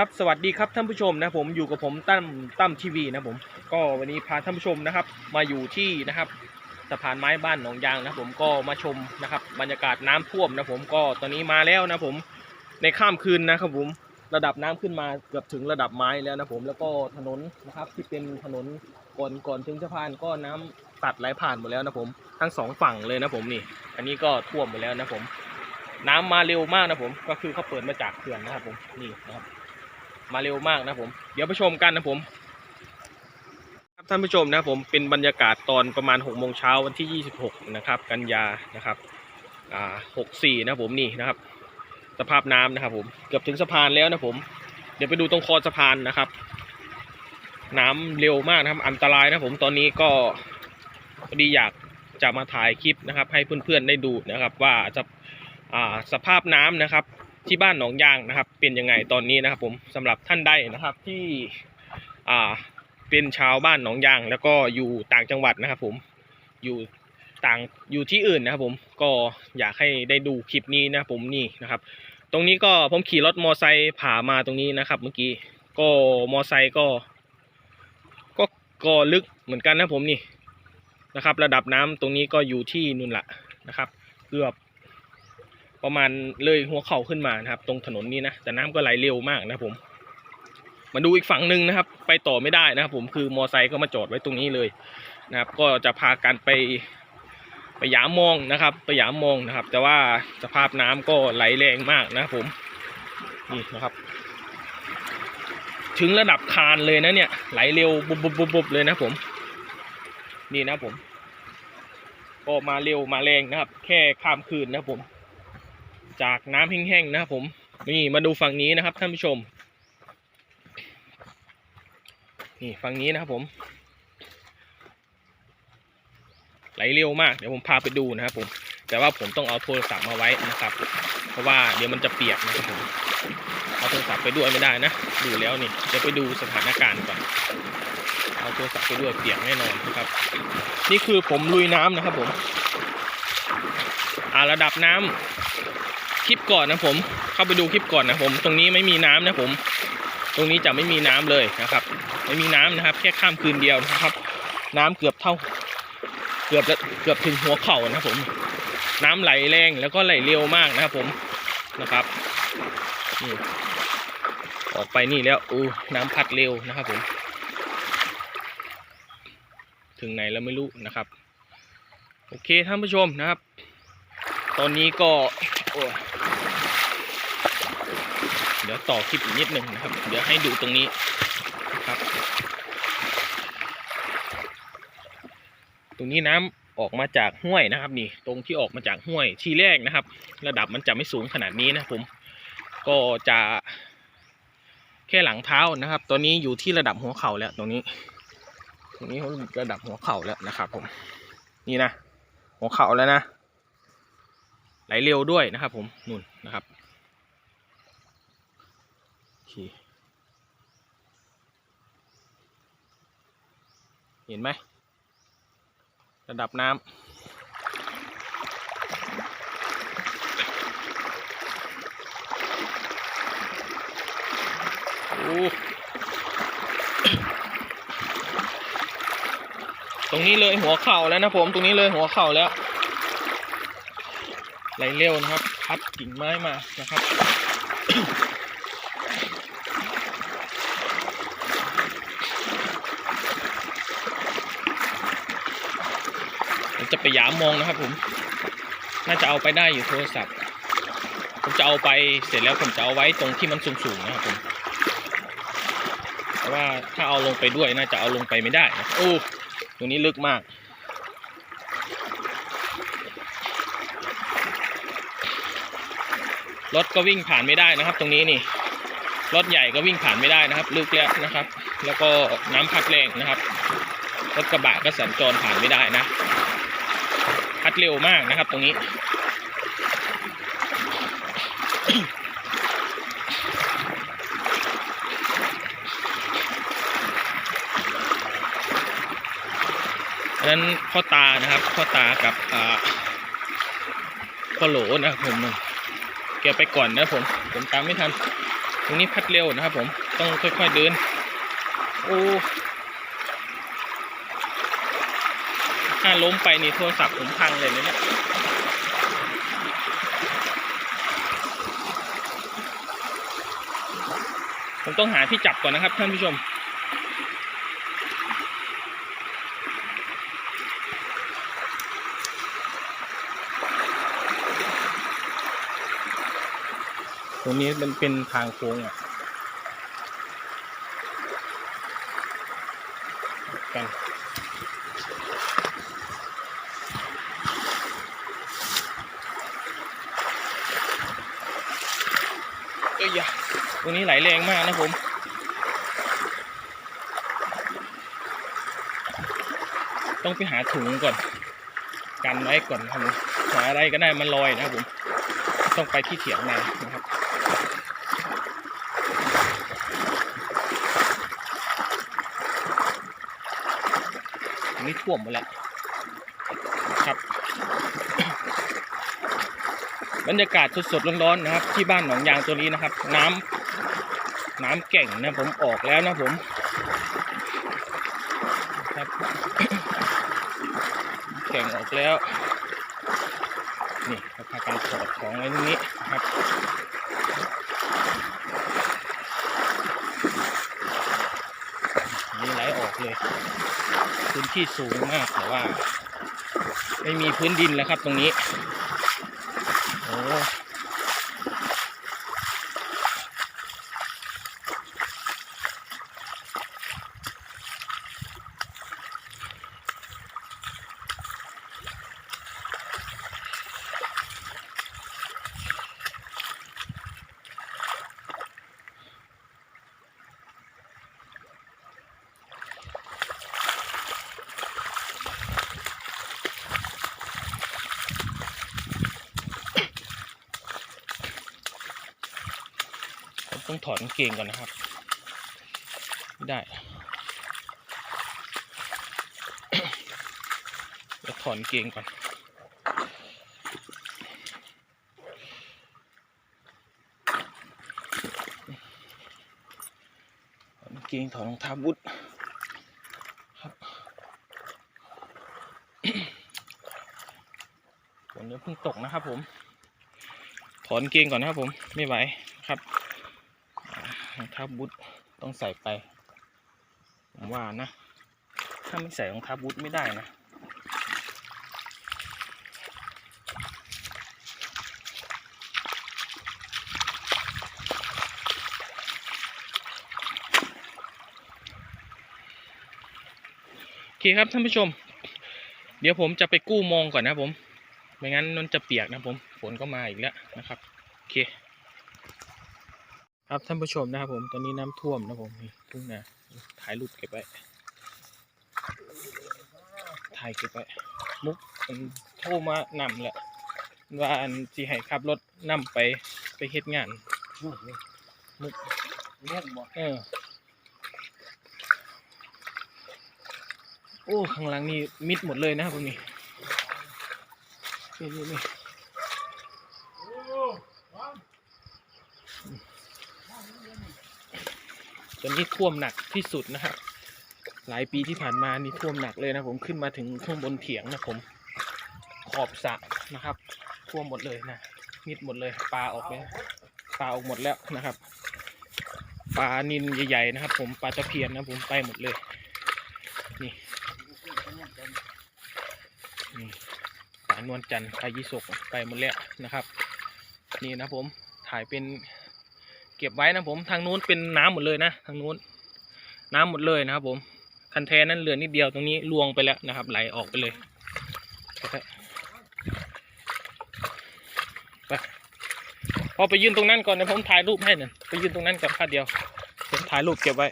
ครับสวัสดีครับท่านผู้ชมนะผมอยู่กับผมตั้มตั้มทีวีนะผมก็วันนี้พาท่านผู้ชมนะครับ มาอยู่ที่นะครับสะพานไม้บ้านหนองยางนะผมก็มาชมนะครับ บรรยากาศน้ำท่วมนะผมก็ตอนนี้มาแล้วนะผมในข้ามคืนนะครับผมระดับน้ำขึ้นมาเกือบถึงระดับไม้แล้วนะผมแล้วก็ถนนนะครับที่เป็นถนนก่อนก่อนถึงสะพานก็น้ำตัดไหลผ่านหมดแล้วนะผมทั้งสองฝั่งเลยนะผมนี่ อันนี้ก็ท่วมหมดแล้วนะผม น้ำมาเร็วมากนะผมก็คือเขาเปิดมาจากเขื่อนนะครับผมนี่นะครับ มาเร็วมากนะผม เดี๋ยวไปชมกันนะผม ครับท่านผู้ชมนะผมเป็นบรรยากาศตอนประมาณ6โมงเช้าวันที่ 26 นะครับ กันยานะครับอ่า64นะผมนี่นะครับ สภาพน้ำนะครับ ผมเกือบถึงสะพานแล้วนะผม เดี๋ยวไปดูตรงคอสะพานนะครับ น้ำเร็วมากนะครับ อันตรายนะผมตอนนี้ก็พอดีอยากจะมาถ่ายคลิปนะครับ ให้เพื่อนๆได้ดูนะครับ ว่าจะอ่าสภาพน้ำนะครับ ที่บ้านหนองยางนะครับ เป็นยังไงตอนนี้นะครับ ผมสำหรับท่านใดนะครับที่อ่าเป็นชาวบ้านหนองยาง แล้วก็อยู่ต่างจังหวัดนะครับ ผมอยู่ต่างอยู่ที่อื่นนะครับ ผมก็อยากให้ได้ดูคลิปนี้นะผมนี่นะครับ ตรงนี้ก็ผมขี่รถมอไซค์ผ่ามาตรงนี้นะครับ เมื่อกี้ก็มอไซค์ก็ ก็ก็ลึกเหมือนกันนะผมนี่นะครับ ระดับน้ำตรงนี้ก็อยู่ที่นู่นละนะครับ เกือบ ประมาณเลยหัวเข่าขึ้นมานะครับ ตรงถนนนี้นะแต่น้ำก็ไหลเร็วมากนะผมมาดูอีกฝั่งหนึ่งนะครับ ไปต่อไม่ได้นะครับ ผมคือมอไซค์ก็มาจอดไว้ตรงนี้เลยนะครับ ก็จะพากันไปไปยามมองนะครับ ไปยามมองนะครับ แต่ว่าสภาพน้ำก็ไหลแรงมากนะครับผมนี่นะครับ ถึงระดับคานเลยนะเนี่ย ไหลเร็วบุบบุบบุบบุบเลยนะผม นี่นะผม ก็มาเร็วมาแรงนะครับ แค่ข้ามคืนนะผม จากน้ำแห้งๆนะครับผมนี่มาดูฝั่งนี้นะครับท่านผู้ชม นี่ฝั่งนี้นะครับผม ไหลเร็วมากเดี๋ยวผมพาไปดูนะครับผม แต่ว่าผมต้องเอาโทรศัพท์มาไว้นะครับ เพราะว่าเดี๋ยวมันจะเปียกนะครับผมเอาโทรศัพท์ไปด้วยไม่ได้นะดูแล้วนี่เดี๋ยวไปดูสถานการณ์ก่อนเอาโทรศัพท์ไปด้วยเปียกแน่นอนนะครับ นี่คือผมลุยน้ำนะครับผมอ่าระดับน้ำ คลิปก่อนนะผม เข้าไปดูคลิปก่อนนะผม ตรงนี้ไม่มีน้ำนะผม ตรงนี้จะไม่มีน้ำเลยนะครับ ไม่มีน้ำนะครับ แค่ข้ามคืนเดียวนะครับ น้ำเกือบเท่า เกือบจะเกือบถึงหัวเข่านะผม น้ำไหลแรงแล้วก็ไหลเร็วมากนะครับผมนะครับนี่ออกไปนี่แล้วอู้น้ำพัดเร็วนะครับผม ถึงไหนแล้วไม่รู้นะครับ โอเคท่านผู้ชมนะครับ ตอนนี้ก็เดี๋ยวต่อคลิปอีกนิดหนึ่งนะครับ เดี๋ยวให้ดูตรงนี้นะครับ ตรงนี้น้ำออกมาจากห้วยนะครับ นี่ ตรงที่ออกมาจากห้วยทีแรกนะครับ ระดับมันจะไม่สูงขนาดนี้นะผมก็จะแค่หลังเท้านะครับ ตอนนี้อยู่ที่ระดับหัวเข่าแล้วตรงนี้ ตรงนี้ระดับหัวเข่าแล้วนะครับ ผม นี่นะหัวเข่าแล้วนะ ไหลเร็วด้วยนะครับ ผมนุ่นนะครับเคเห็นไหมระดับน้ำโอ้ตรงนี้เลยหัวเข่าแล้วนะผม ตรงนี้เลยหัวเข่าแล้ว ไหลเร็วนะครับ พัดกิ่งไม้มานะครับ ผมจะไปยามมองนะครับผม น่าจะเอาไปได้อยู่โทรศัพท์ ผมจะเอาไปเสร็จแล้วผมจะเอาไว้ตรงที่มันสูงๆนะครับผมแต่ว่าถ้าเอาลงไปด้วยน่าจะเอาลงไปไม่ได้นะโอ้ตรงนี้ลึกมาก รถก็วิ่งผ่านไม่ได้นะครับ ตรงนี้นี่รถใหญ่ก็วิ่งผ่านไม่ได้นะครับ ลึกแล้วนะครับ แล้วก็น้ำพัดแรงนะครับรถกระบะก็สัญจรผ่านไม่ได้นะ พัดเร็วมากนะครับ ตรงนี้ อันนั้นพ่อตานะครับพ่อตากับอ่าพ่อโหลนะครับผม แกไปก่อนนะผม ผมตามไม่ทัน ตรงนี้พัดเร็วนะครับผม ต้องค่อยๆเดิน โอ้ถ้าล้มไปนี่โทรศัพท์ผมพังเลยนะเนี่ยผมต้องหาที่จับก่อนนะครับท่านผู้ชม รงนี้มันเป็นทางโค้งอะกันเอ้ยอย่าตรงนี้ไหลแรงมากนะผมต้องไปหาถุงก่อน กันไว้ก่อนครับผมหาอะไรก็ได้มันลอยนะครับผม ต้องไปที่เถียงนานะครับ นี้ท่วมหมดแล้วครับ บรรยากาศสดๆร้อนๆนะครับ ที่บ้านหนองยางตัวนี้นะครับ น้ำน้ำแก่งนะผมออกแล้วนะผมครับ แก่งออกแล้วนี่พากันถอดของไว้ตรงนี้นะครับ นี่ไหลออกเลย พื้นที่สูงมากแต่ว่า ไม่มีพื้นดินแล้วครับตรงนี้ โอ้ ต้องถอดกางเกงก่อนนะครับ ไม่ได้เดี๋ยวถอนเกงก่อนถอนเกงถอนรองเท้าบูทครับฝนเดี๋ยเพิ่งตกนะครับผม ถอนเกงก่อนนะครับผม ไม่ไหวครับ ท้าบูทต้องใส่ไปผมว่านะ ถ้าไม่ใส่รองเท้าบูทไม่ได้นะโอเคครับท่านผู้ชม เดี๋ยวผมจะไปกู้มองก่อนนะผม ไม่งั้นนนจะเปียกนะผม ฝนก็มาอีกแล้วนะครับ โอเค ครับท่านผู้ชมนะครับผมตอนนี้น้ำท่วมนะครับผมนี่ทุ่งนาถ่ายรูปเก็บไว้ถ่ายเก็บไว้มุกมันโทรมานำแหละว่าอันสิให้ขับรถนำไปไปเฮ็ดงานมุกเล่นบ่เออโอ้ข้างหลังนี่มิดหมดเลยนะครับตรงนี้นี่นี่ ตอนนี้ท่วมหนักที่สุดนะครับ หลายปีที่ผ่านมานี่ท่วมหนักเลยนะผมขึ้นมาถึงข้างบนเถียงนะผม ขอบสระนะครับ ท่วมหมดเลยนะมิดหมดเลยปลาออกเลยปลาออกหมดแล้วนะครับปลานินใหญ่ๆนะครับ ผมปลาตะเพียนนะผมไปหมดเลย นี่นี่ปลานวลจันทร์ปลายี่สกไปหมดแล้วนะครับ นี่นะผมถ่ายเป็น เก็บไว้นะผมทางนู้นเป็นน้ำหมดเลยนะทางนู้น น้ำหมดเลยนะครับ ผมคันแทนั้นเหลือนิดเดียวตรงนี้ลวงไปแล้วนะครับ ไหลออกไปเลยไปพอไปยืนตรงนั้นก่อนเดี๋ยวผมถ่ายรูปให้หน่อยไปยืนตรงนั้นก่อนค่าเดียวผมถ่ายรูปเก็บไว้